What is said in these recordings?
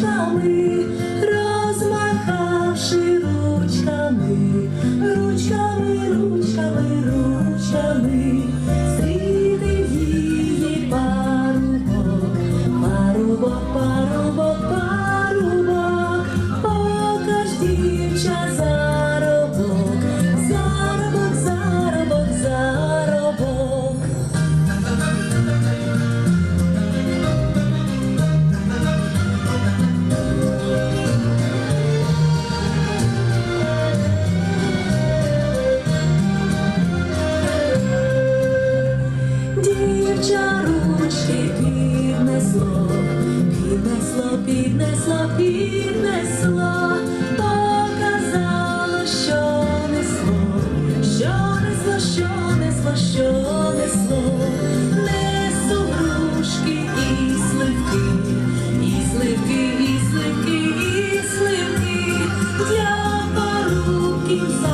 Tell me. you so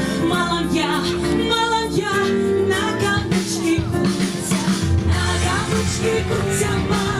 你不想吗？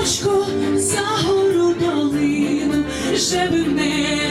Мамочко, за гору долину, живи в неї.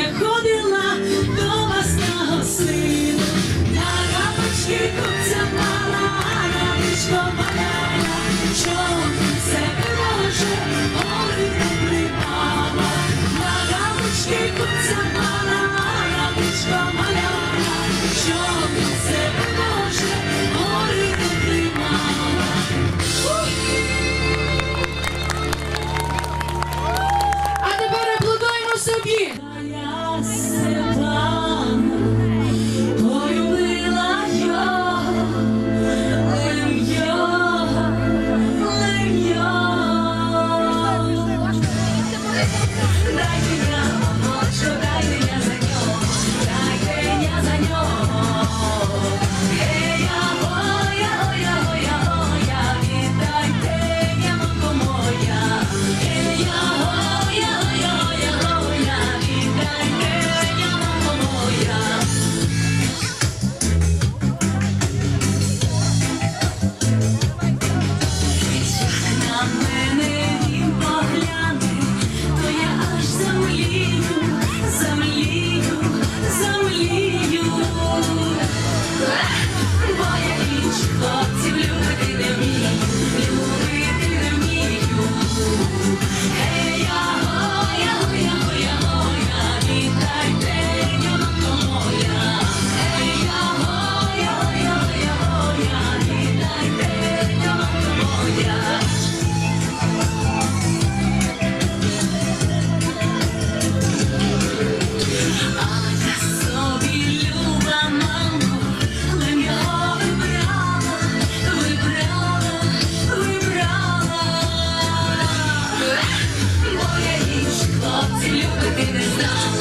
ти не знав.